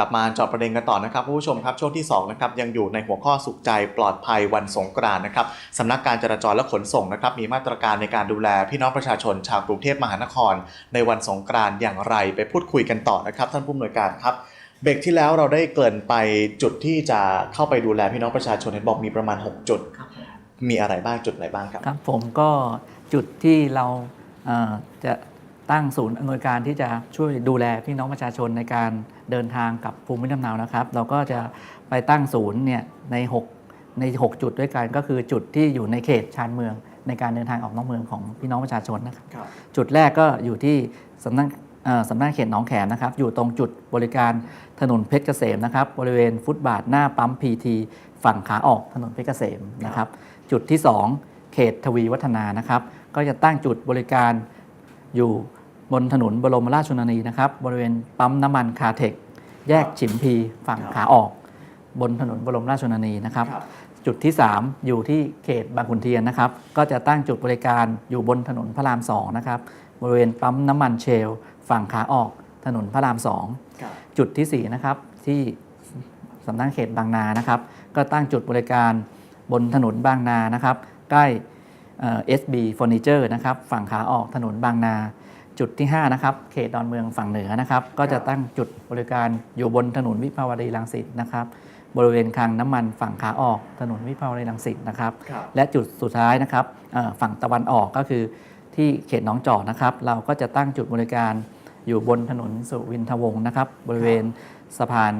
ลับมาเจอบประเด็นกันต่อนะครับคุณผู้ชมครับช่วงที่2นะครับยังอยู่ในหัวข้อสุขใจปลอดภัยวันสงกรานต์นะครับสำนักการจราจรและขนส่งนะครับมีมาตรการในการดูแลพี่น้องประชาชนชาวกรุงเทพมหานคร ในวันสงกรานต์อย่างไรไปพูดคุยกันต่อนะครับ ท่านผู้อำนวยการครับเบรกที่แล้วเราได้เกริ่นไปจุดที่จะเข้าไปดูแลพี่น้องประชาชนเห็นบอกมีประมาณ 6 จุดครับผมมีอะไรบ้างจุดไหนบ้างครับครับผมก็จุดที่เราเอ่อจะ ตั้งศูนย์อำนวยการที่จะช่วยดูแลพี่น้องประชาชนในการเดินทางกับภูมิลำเนานะครับ เราก็จะไปตั้งศูนย์เนี่ยใน 6 ใน 6 จุดด้วยกันก็คือจุดที่อยู่ในเขตชานเมือง ในการเดินทางออกนอกเมืองของพี่น้องประชาชนนะครับครับจุดแรกก็อยู่ที่สำนักเอ่อสำนักเขตหนองแขมนะครับ อยู่ตรงจุดบริการถนนเพชรเกษมนะครับ บริเวณฟุตบาทหน้าปั๊มพีทีฝั่งขาออกถนนเพชรเกษมนะครับ จุดที่ 2 เขตทวีวัฒนานะครับ ก็จะตั้งจุดบริการอยู่ บนถนนบรมราชชนนีนะครับบริเวณปั๊มน้ำมันคาเทคแยกฉิมพีฝั่งครับขาออก บนถนนบรมราชชนนีนะครับครับ จุดที่ 3 อยู่ที่เขตบางขุนเทียนนะครับ ก็จะตั้งจุดบริการอยู่บนถนนพระราม2นะครับบริเวณปั๊มน้ำมันเชลล์ฝั่งขาออกถนนพระราม2ครับจุดที่4นะครับที่สำนักเขตบางนานะครับ ก็ตั้งจุดบริการบนถนนบางนานะครับ ใกล้เอ่อ SB Furniture นะครับ ฝั่งขาออกถนนบางนา จุดที่ 5 นะครับ เขตดอนเมืองฝั่งเหนือนะครับ ก็จะตั้งจุดบริการอยู่บนถนนวิภาวดีรังสิตนะครับ บริเวณคลังน้ำมันฝั่งขาออกถนนวิภาวดีรังสิตนะครับ ครับ และจุดสุดท้ายนะครับเอ่อฝั่งตะวันออกก็คือที่เขตหนองจอกนะครับ เราก็จะตั้งจุดบริการอยู่บนถนนสุวินทวงศ์นะครับ บริเวณสะพาน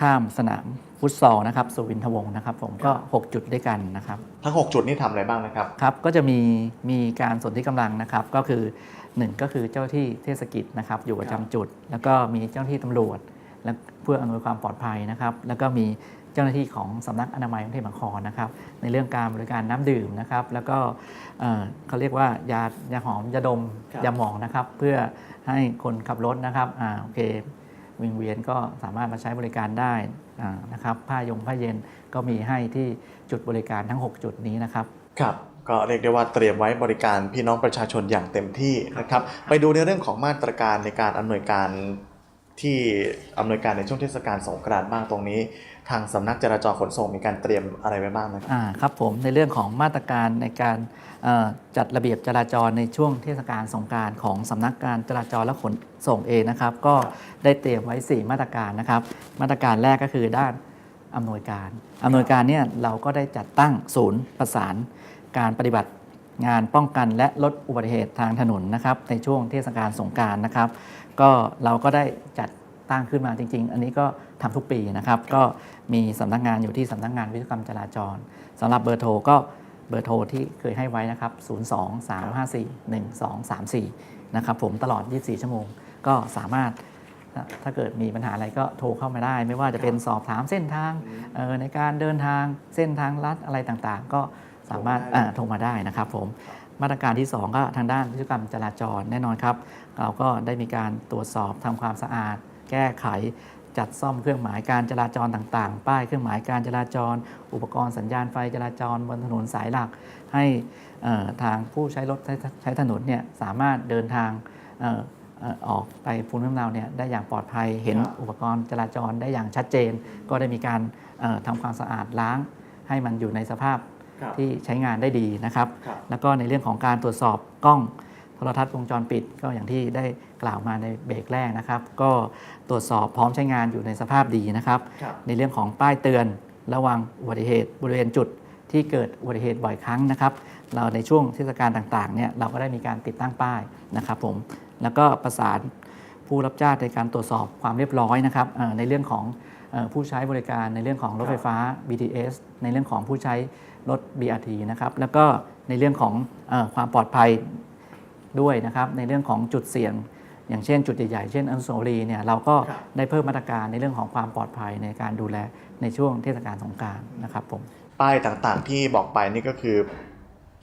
ข้ามสนามฟุตซอลนะครับสุวินทวงศ์นะครับ ผมก็ 6 จุดด้วยกันนะครับ ทั้ง 6 จุดนี้ทำอะไรบ้างนะครับ ครับก็จะมีมีการสนที่กำลังนะครับก็คือ 1ก็คือเจ้าหน้าที่เทศกิจนะครับอยู่ประจำจุด แล้วก็มีเจ้าหน้าที่ตำรวจ และเพื่ออำนวยความปลอดภัยนะครับ แล้วก็มีเจ้าหน้าที่ของสำนักอนามัยกรุงเทพมหานครนะครับ ในเรื่องการบริการน้ำดื่มนะครับ แล้วก็เอ่อเขาเรียกว่ายายาหอมยาดมครับ ยาหมองนะครับ เพื่อให้คนขับรถนะครับอ่าโอเควิงเวียนก็สามารถมาใช้บริการได้อ่านะครับผ้ายงผ้าเย็นก็มีให้ที่จุดบริการทั้ง 6 จุดนี้นะครับ ครับ ก็เรียกได้ว่าเตรียมไว้บริการพี่น้องประชาชนอย่างเต็มที่นะครับ ไปดูในเรื่องของมาตรการในการอำนวยการที่อำนวยการในช่วงเทศกาลสงกรานต์บ้างตรงนี้ ทางสำนักจราจรขนส่งมีการเตรียมอะไรไว้บ้างนะครับอ่าครับผมในเรื่องของมาตรการในการจัดระเบียบจราจรในช่วงเทศกาลสงกรารของสำนักการจราจรและขนส่งเองนะครับ ก็ได้เตรียมไว้ 4 มาตรการนะครับ มาตรการแรกก็คือด้านอำนวยการอำนวยการเนี่ยเราก็ได้จัดตั้งศูนย์ประสาน การปฏิบัติงานป้องกันและลดอุบัติเหตุทางถนนนะครับในช่วงเทศกาลสงการนะครับ ก็เราก็ได้จัดตั้งขึ้นมาจริง ๆ อันนี้ก็ทำทุกปีนะครับ ก็มีสำนักงานอยู่ที่สำนักงานวิศวกรรมจราจรสำหรับเบอร์โทรก็เบอร์โทรที่เคยให้ไว้นะครับ 023541234 นะครับผมตลอด 24 ชั่วโมง ก็สามารถถ้าเกิดมีปัญหาอะไรก็โทรเข้ามาได้ ไม่ว่าจะเป็นสอบถามเส้นทางในการเดินทางเส้นทางลัดอะไรต่างๆ ก็ สามารถโทรได้อ่าโทรมาได้นะครับผมมาตรการที่ 2 ก็ทางด้านวิศวกรรมจราจรแน่นอนครับ เราก็ได้มีการตรวจสอบทำความสะอาด แก้ไขจัดซ่อมเครื่องหมายการจราจรต่างๆ ป้ายเครื่องหมายการจราจร อุปกรณ์สัญญาณไฟจราจรบนถนนสายหลัก ให้เอ่อทางผู้ใช้รถใช้ใช้ถนนเนี่ยสามารถเดินทางเอ่อเอ่อออกไปภูมิลำเนาเนี่ยได้อย่างปลอดภัยเห็นครับอุปกรณ์จราจรได้อย่างชัดเจน ก็ได้มีการเอ่อทำความสะอาดล้างให้มันอยู่ในสภาพครับ ที่ใช้งานได้ดีนะครับครับแล้วก็ในเรื่องของการตรวจสอบกล้องโทรทัศน์วงจรปิดก็อย่างที่ได้กล่าวมาในเบรกแรกนะครับ ก็ตรวจสอบพร้อมใช้งานอยู่ในสภาพดีนะครับครับในเรื่องของป้ายเตือนระวังอุบัติเหตุบริเวณจุดที่เกิดอุบัติเหตุบ่อยครั้งนะครับ เราในช่วงเทศกาลต่างๆเนี่ยเราก็ได้มีการติดตั้งป้ายนะครับผมแล้วก็ประสานผู้รับจ้างในการตรวจสอบความเรียบร้อยนะครับเอ่อในเรื่องของเอ่อผู้ใช้บริการในเรื่องของรถไฟฟ้า BTS ในเรื่องของผู้ใช้ รถ BRT นะครับ แล้วก็ในเรื่องของเออความปลอดภัยด้วยนะครับ ในเรื่องของจุดเสี่ยง อย่างเช่นจุดใหญ่ๆ เช่นอนุสาวรีย์เนี่ยเราก็ครับได้เพิ่มมาตรการในเรื่องของความปลอดภัยในการดูแลในช่วงเทศกาลสงกรารนะครับผมป้ายต่างๆที่บอกไปนี่ก็คือ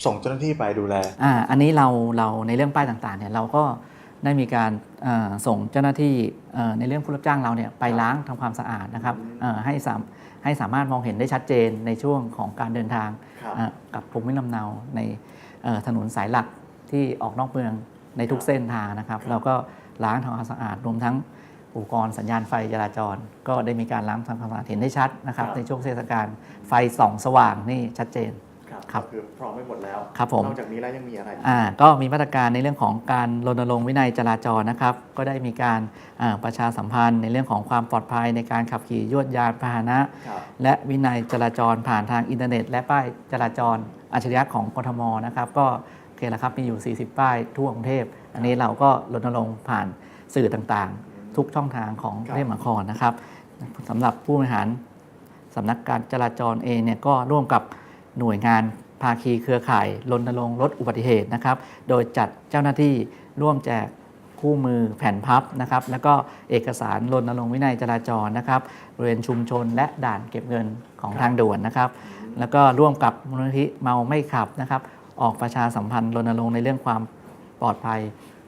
ส่งเจ้าหน้าที่ไปดูแลอ่าอันนี้เราเราในเรื่องป้ายต่างๆเนี่ยเราก็ได้มีการเอ่อส่งเจ้าหน้าที่เอ่อในเรื่องผู้รับจ้างเราเนี่ยไปล้างทำความสะอาดนะครับเอ่อให้สาม ให้สามารถมองเห็นได้ชัดเจนในช่วงของการเดินทางครับเอ่อกับภูมิลำเนาในเอ่อถนนสายหลักที่ออกนอกเมืองในทุกเส้นทางนะครับ เราก็ล้างทำความสะอาดรวมทั้งอุปกรณ์สัญญาณไฟจราจร ก็ได้มีการล้างทำความสะอาดเห็นได้ชัดนะครับครับในช่วงเทศกาลไฟส่องสว่างนี่ชัดเจน ครับคือพร้อมไปหมดแล้วครับผมนอกจากนี้แล้วยังมีอะไรอีกอ่าก็มีมาตรการในเรื่องของการรณรงค์วินัยจราจรนะครับ ก็ได้มีการอ่าประชาสัมพันธ์ ในเรื่องของความปลอดภัยในการขับขี่ยวดยานพาหนะครับและวินัยจราจรผ่านทางอินเทอร์เน็ต และป้ายจราจรอัจฉริยะของกทมนะครับ ก็โอเคแล้วครับมีอยู่ 40 ป้ายทั่วกรุงเทพอันนี้เราก็รณรงค์ผ่านสื่อต่างๆ ทุกช่องทางของครับเทพมหานครนะครับสำหรับผู้บริหารสำนักการจราจรเองเนี่ยก็ร่วมกับหน่วยงาน ภาคีเครือข่ายรณรงค์ลดอุบัติเหตุนะครับ โดยจัดเจ้าหน้าที่ร่วมแจกคู่มือแผ่นพับนะครับ แล้วก็เอกสารรณรงค์วินัยจราจรนะครับบริเวณชุมชนและด่านเก็บเงินของทางด่วนนะครับ แล้วก็ร่วมกับมูลนิธิเมาไม่ขับนะครับ ออกประชาสัมพันธ์รณรงค์ในเรื่องความปลอดภัย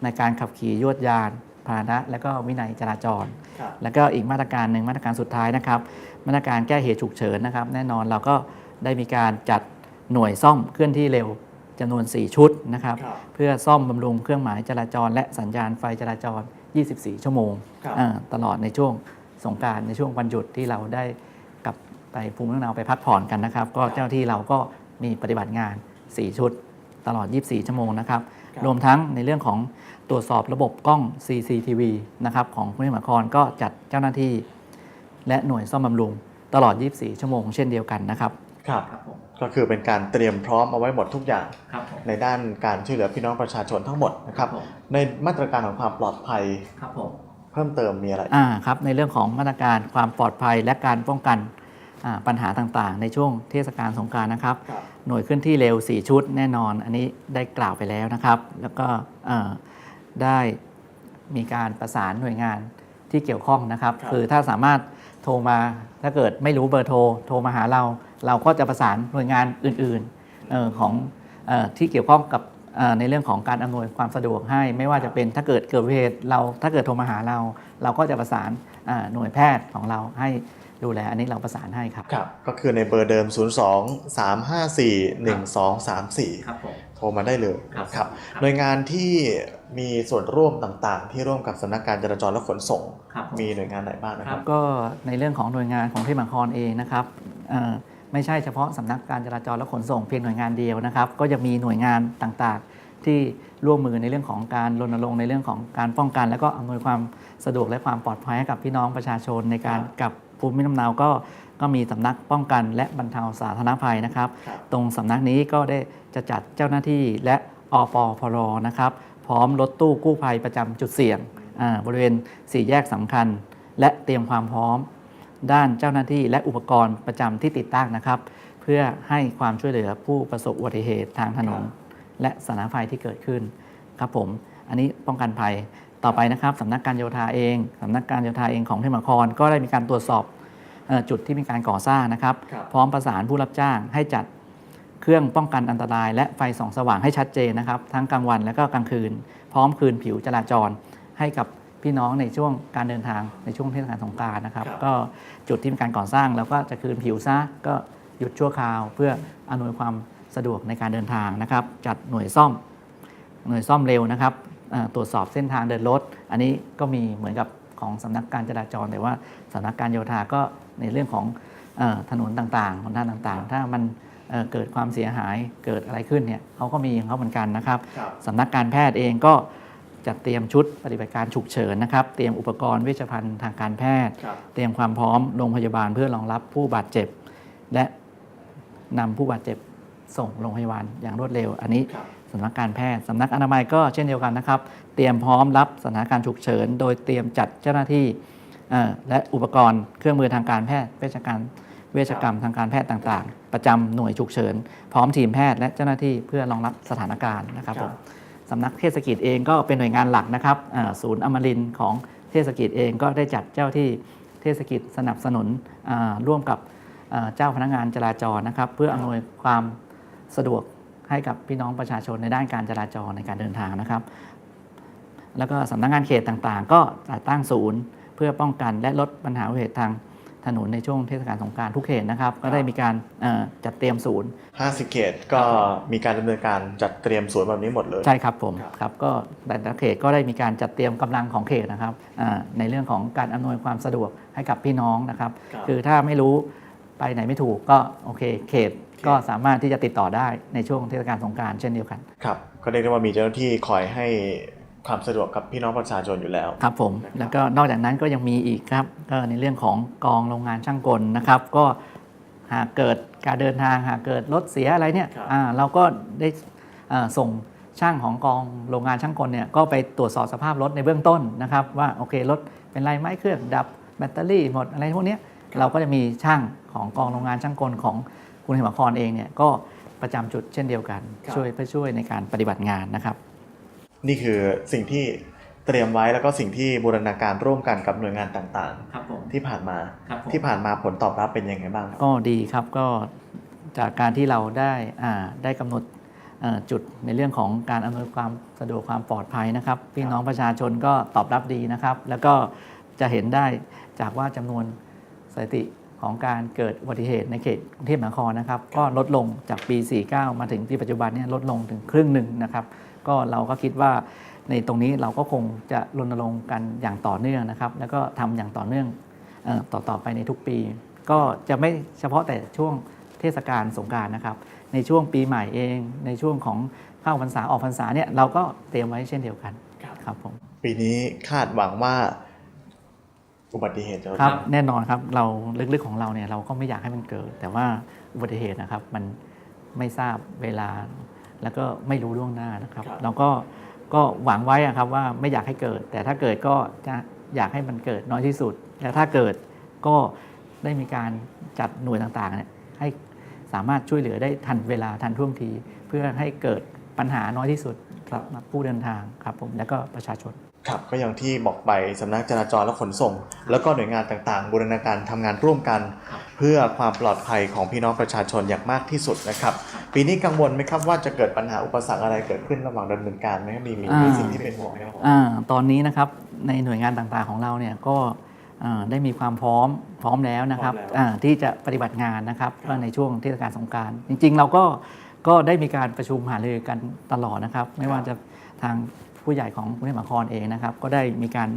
ในการขับขี่ยวดยานพาหนะและก็วินัยจราจรครับแล้วก็อีกมาตรการหนึ่งมาตรการสุดท้ายนะครับ มาตรการแก้เหตุฉุกเฉินนะครับ แน่นอนเราก็ได้มีการจัด หน่วยซ่อมเคลื่อนที่เร็วจำนวน 4 ชุดนะครับครับเพื่อซ่อมบำรุงเครื่องหมายจราจร และสัญญาณไฟจราจร 24 ชั่วโมงครับอ่าตลอดในช่วงสงกรารในช่วงวันหยุดที่เราได้กลับไปภูมิลำเนาไปพักผ่อนกันนะครับ ก็เจ้าหน้าที่เราก็มีปฏิบัติงาน 4 ชุด ตลอด 24 ชั่วโมงนะครับครับรวมทั้งในเรื่องของตรวจสอบระบบกล้อง CCTV นะครับของกรุงเทพมหานครก็จัดเจ้าหน้าที่ และหน่วยซ่อมบำรุงตลอด 24 ชั่วโมง เช่นเดียวกันนะครับ ครับครับผมก็คือเป็นการเตรียมพร้อมเอาไว้หมดทุกอย่าง ครับผม ในด้านการช่วยเหลือพี่น้องประชาชนทั้งหมดนะครับในมาตรการของความปลอดภัยครับผม เพิ่มเติมมีอะไร อ่าครับในเรื่องของมาตรการความปลอดภัยและการป้องกันอ่าปัญหาต่างๆ ในช่วงเทศกาลสงกรารนะครับ ครับ หน่วยเคลื่อนที่เร็ว 4 ชุดแน่นอน อันนี้ได้กล่าวไปแล้วนะครับ แล้วก็เอ่อได้มีการประสานหน่วยงานที่เกี่ยวข้องนะครับ ครับ คือถ้าสามารถโทรมาถ้าเกิดไม่รู้เบอร์โทร โทรมาหาเรา เราก็จะประสานหน่วยงานอื่นๆเออของเออที่เกี่ยวข้องกับเอ่อในเรื่องของการอำนวยความสะดวกให้ ไม่ว่าจะเป็นถ้าเกิดเกิดอุบัติเหตุเราถ้าเกิดโทรมาหาเรา เราก็จะประสานอ่าหน่วยแพทย์ของเราให้ดูแลอันนี้เราประสานให้ครับครับ ก็คือในเบอร์เดิม 02 354 1234 ครับผมโทรมาได้เลยครับครับหน่วยงานที่มีส่วนร่วมต่างๆ ที่ร่วมกับสำนักการจราจรและขนส่งครับผมมีหน่วยงานไหนบ้างนะคครัรับบก็ในเรื่องของหน่วยงานของเทพมหานครเองนะครับเอ่อ ไม่ใช่เฉพาะสำนักการจราจรและขนส่งเพียงหน่วยงานเดียวนะครับ ก็จะมีหน่วยงานต่างๆ ที่ร่วมมือในเรื่องของการรณรงค์ในเรื่องของการป้องกัน และก็อำนวยความสะดวกและความปลอดภัยให้กับพี่น้องประชาชนในการกลับภูมิลำเนาก็ก็มีสำนักป้องกันและบรรเทาสาธารณภัยนะครับครับ ตรงสำนักนี้ก็ได้จะจัดเจ้าหน้าที่และอปพรนะครับ พร้อมรถตู้กู้ภัยประจำจุดเสี่ยงอ่าบริเวณสี่แยกสำคัญ และเตรียมความพร้อม ด้านเจ้าหน้าที่และอุปกรณ์ประจำที่ติดตั้งนะครับ เพื่อให้ความช่วยเหลือผู้ประสบอุบัติเหตุทางถนนและสาธารณภัยที่เกิดขึ้นครับผม อันนี้ป้องกันภัยต่อไปนะครับสำนักการโยธาเองสำนักการโยธาเองของเทพมหานครก็ได้มีการตรวจสอบเอ่อจุดที่มีการก่อสร้างนะครับครับ พร้อมประสานผู้รับจ้างให้จัดเครื่องป้องกันอันตราย และไฟส่องสว่างให้ชัดเจนนะครับ ทั้งกลางวันและก็กลางคืน พร้อมคืนผิวจราจรให้กับ พี่น้องในช่วงการเดินทางในช่วงเทศกาลสงกรารนะครับครับ ก็จุดที่มีการก่อสร้างเราก็จะคืนผิวซะก็หยุดชั่วคราว เพื่ออำนวยความสะดวกในการเดินทางนะครับ จัดหน่วยซ่อมหน่วยซ่อมเร็วนะครับเอ่อตรวจสอบเส้นทางเดินรถ อันนี้ก็มีเหมือนกับของสำนักการจราจร แต่ว่าสำนักการโยธาก็ในเรื่องของเออถนนต่างๆหนทางต่างๆ ถ้ามันเอ่อเกิดความเสียหายเกิดอะไรขึ้นเนี่ยเขาก็มีของเขาเหมือนกันนะครับครับสำนักการแพทย์เองก็ จัดเตรียมชุดปฏิบัติการฉุกเฉินนะครับเตรียมอุปกรณ์เวชภัณฑ์ทางการแพทย์ครับเตรียมความพร้อมโรงพยาบาลเพื่อรองรับผู้บาดเจ็บ และนำผู้บาดเจ็บส่งโรงพยาบาลอย่างรวดเร็ว อันนี้ครับสำนักการแพทย์สำนักอนามัยก็เช่นเดียวกันนะครับ เตรียมพร้อมรับสถานการณ์ฉุกเฉิน โดยเตรียมจัดเจ้าหน้าที่เอ่อและอุปกรณ์เครื่องมือทางการแพทย์เวชการเวชกรรมทางการแพทย์ต่าง ๆ ประจำหน่วยฉุกเฉิน พร้อมทีมแพทย์และเจ้าหน้าที่เพื่อรองรับสถานการณ์นะครับคผรับม สำนักเทศกิจเองก็เป็นหน่วยงานหลักนะครับศูนย์อมรินของเทศกิจเองก็ได้จัดเจ้าที่เทศกิจสนับสนุนร่วมกับเจ้าพนักงานจราจรนะครับ เพื่ออำนวยความสะดวกให้กับพี่น้องประชาชนในด้านการจราจรในการเดินทางนะครับ แล้วก็สำนักงานเขตต่างๆ ก็จัดตั้งศูนย์ เพื่อป้องกันและลดปัญหาอุบัติเหตุทาง ถนนในช่วงเทศกาลสงกรารทุกเขตนะครับ ก็ได้มีการเอ่อจัดเตรียมศูนย์ 50 เขตก็มีการดำเนินการจัดเตรียมสวนแบบนี้หมดเลย ใช่ครับผมครับครับก็แต่ละเขตก็ได้มีการจัดเตรียมกำลังของเขตนะครับอ่าในเรื่องของการอำนวยความสะดวกให้กับพี่น้องนะครับครับ คือถ้าไม่รู้ไปไหนไม่ถูกก็โอเคเขตก็สามารถที่จะติดต่อได้ในช่วงเทศกาลสงกรารเช่นเดียวกันครับก็เรียกได้ว่ามีเจ้าหน้าที่คอยให้ ความสะดวกกับพี่น้องประชาชนอยู่แล้วครับผมนะครับแล้วก็นอกจากนั้นก็ยังมีอีกครับก็ในเรื่องของกองโรงงานช่างกลนะครับ ก็หากเกิดการเดินทางหากเกิดรถเสียอะไรเนี่ยอ่าเราก็ได้อ่าส่งช่างของกองโรงงานช่างกลเนี่ยก็ไปตรวจสอบสภาพรถในเบื้องต้นนะครับ ว่าโอเครถเป็นไรไหมเครื่องดับแบตเตอรี่หมดอะไรพวกเนี้ยเราก็จะมีช่างของกองโรงงานช่างกลของกรุงเทพมหานครเองเนี่ยก็ประจำจุดเช่นเดียวกันครับช่วยเพื่อช่วยในการปฏิบัติงานนะครับ นี่คือสิ่งที่เตรียมไว้แล้วก็สิ่งที่บูรณาการร่วมกันกับหน่วยงานต่างครับผมๆที่ผ่านมาครับผมที่ผ่านมาผลตอบรับเป็นยังไงบ้างครับก็ดีครับก็จากการที่เราได้อ่าได้กำหนดเอ่อจุดในเรื่องของการอำนวยความสะดวกความปลอดภัยนะครับ พี่น้องประชาชนก็ตอบรับดีนะครับ แล้วก็จะเห็นได้จากว่าจำนวนสถิติของการเกิดอุบัติเหตุในเขตกรุงเทพมหานครนะครับ ก็ลดลงจากปี 49 มาถึงปีปัจจุบันเนี่ยลดลงถึงครึ่งหนึ่งนะครับ ก็เราก็คิดว่าในตรงนี้เราก็คงจะรณรงค์กันอย่างต่อเนื่องนะครับ แล้วก็ทำอย่างต่อเนื่องเอ่อต่อต่อไปในทุกปี ก็จะไม่เฉพาะแต่ช่วงเทศกาลสงกรารนะครับ ในช่วงปีใหม่เอง ในช่วงของเข้าพรรษาออกพรรษาเนี่ยเราก็เตรียมไว้เช่นเดียวกันครับผมปีนี้คาดหวังว่าอุบัติเหตุจะลดครับลงแน่นอนครับเราลึกๆของเราเนี่ยเราก็ไม่อยากให้มันเกิด แต่ว่าอุบัติเหตุนะครับมันไม่ทราบเวลา แล้วก็ไม่รู้ล่วงหน้านะครับครับเราก็ก็หวังไว้อะครับว่าไม่อยากให้เกิด แต่ถ้าเกิดก็จะอยากให้มันเกิดน้อยที่สุดแต่ถ้าเกิดก็ได้มีการจัดหน่วยต่างๆเนี่ยให้สามารถช่วยเหลือได้ทันเวลาทันท่วงที เพื่อให้เกิดปัญหาน้อยที่สุดครับผู้เดินทางครับผมแล้วก็ประชาชนครับก็อย่างที่บอกไปสำนักจราจรและขนส่ง แล้วก็หน่วยงานต่างๆ บูรณาการทำงานร่วมกัน เพื่อความปลอดภัยของพี่น้องประชาชนอย่างมากที่สุดนะครับ ปีนี้กังวลไหมครับว่าจะเกิดปัญหาอุปสรรคอะไรเกิดขึ้นระหว่างดำเนินการไหมมีมีมีอ่าสิ่งที่เป็นห่วงไหมครับอาตอนนี้นะครับในหน่วยงานต่างๆของเราเนี่ยก็อ่าได้มีความพร้อมพร้อมแล้วนะครับพร้อมแล้วอ่าที่จะปฏิบัติงานนะครับก็ในช่วงเทศกาลสงกรารจริง ๆ เราก็ก็ได้มีการประชุมหารือกันตลอดนะครับ ไม่ว่าจะทางผู้ใหญ่ของกรุงเทพมหานครเองนะครับ ก็ได้มีการ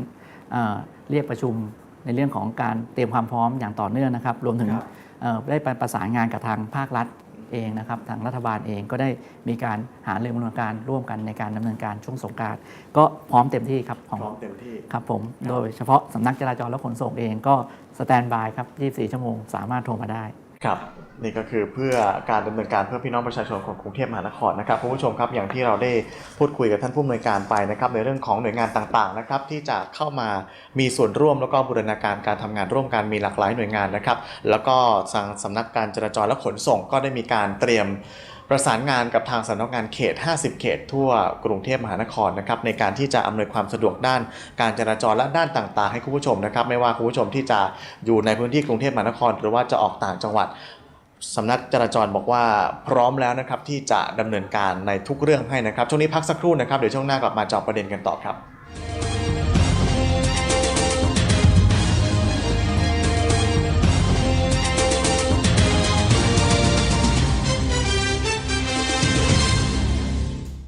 อ่าเรียกประชุม ในเรื่องของการเตรียมความพร้อมอย่างต่อเนื่องนะครับ รวมถึงครับเอ่อได้ไปประสานงานกับทางภาครัฐเองนะครับ ทางรัฐบาลเองก็ได้มีการหาเรื่องดำเนินการร่วมกันในการดำเนินการช่วงสงกรารก็พร้อมเต็มที่ครับของพร้อมเต็มที่ ครับผม โดยเฉพาะสำนักจราจรและขนส่งเองก็สแตนบายครับ 24 ชั่วโมง สามารถโทรมาได้ ครับนี่ก็คือเพื่อการดำเนินการเพื่อพี่น้องประชาชนของกรุงเทพมหานครนะครับคุณผู้ชมครับอย่างที่เราได้พูดคุยกับท่านผู้อำนวยการไปนะครับในเรื่องของหน่วยงานต่างๆนะครับที่จะเข้ามามีส่วนร่วมแล้วก็บูรณาการการทำงานร่วมกันมีหลากหลายหน่วยงานนะครับ แล้วก็ทางสำนักการจราจรและขนส่งก็ได้มีการเตรียม ประสานงานกับทางสำนักงานเขต 50 เขต ทั่วกรุงเทพมหานครนะครับในการที่จะอำนวยความสะดวกด้านการจราจรและด้านต่างๆ ให้คุณผู้ชมนะครับไม่ว่าคุณผู้ชมที่จะอยู่ในพื้นที่กรุงเทพมหานคร หรือว่าจะออกต่างจังหวัดสำนักจราจรบอกว่าพร้อมแล้วนะครับที่จะดำเนินการในทุกเรื่องให้นะครับช่วงนี้พักสักครู่นะครับเดี๋ยวช่วงหน้ากลับมาจอบประเด็นกันต่อครับ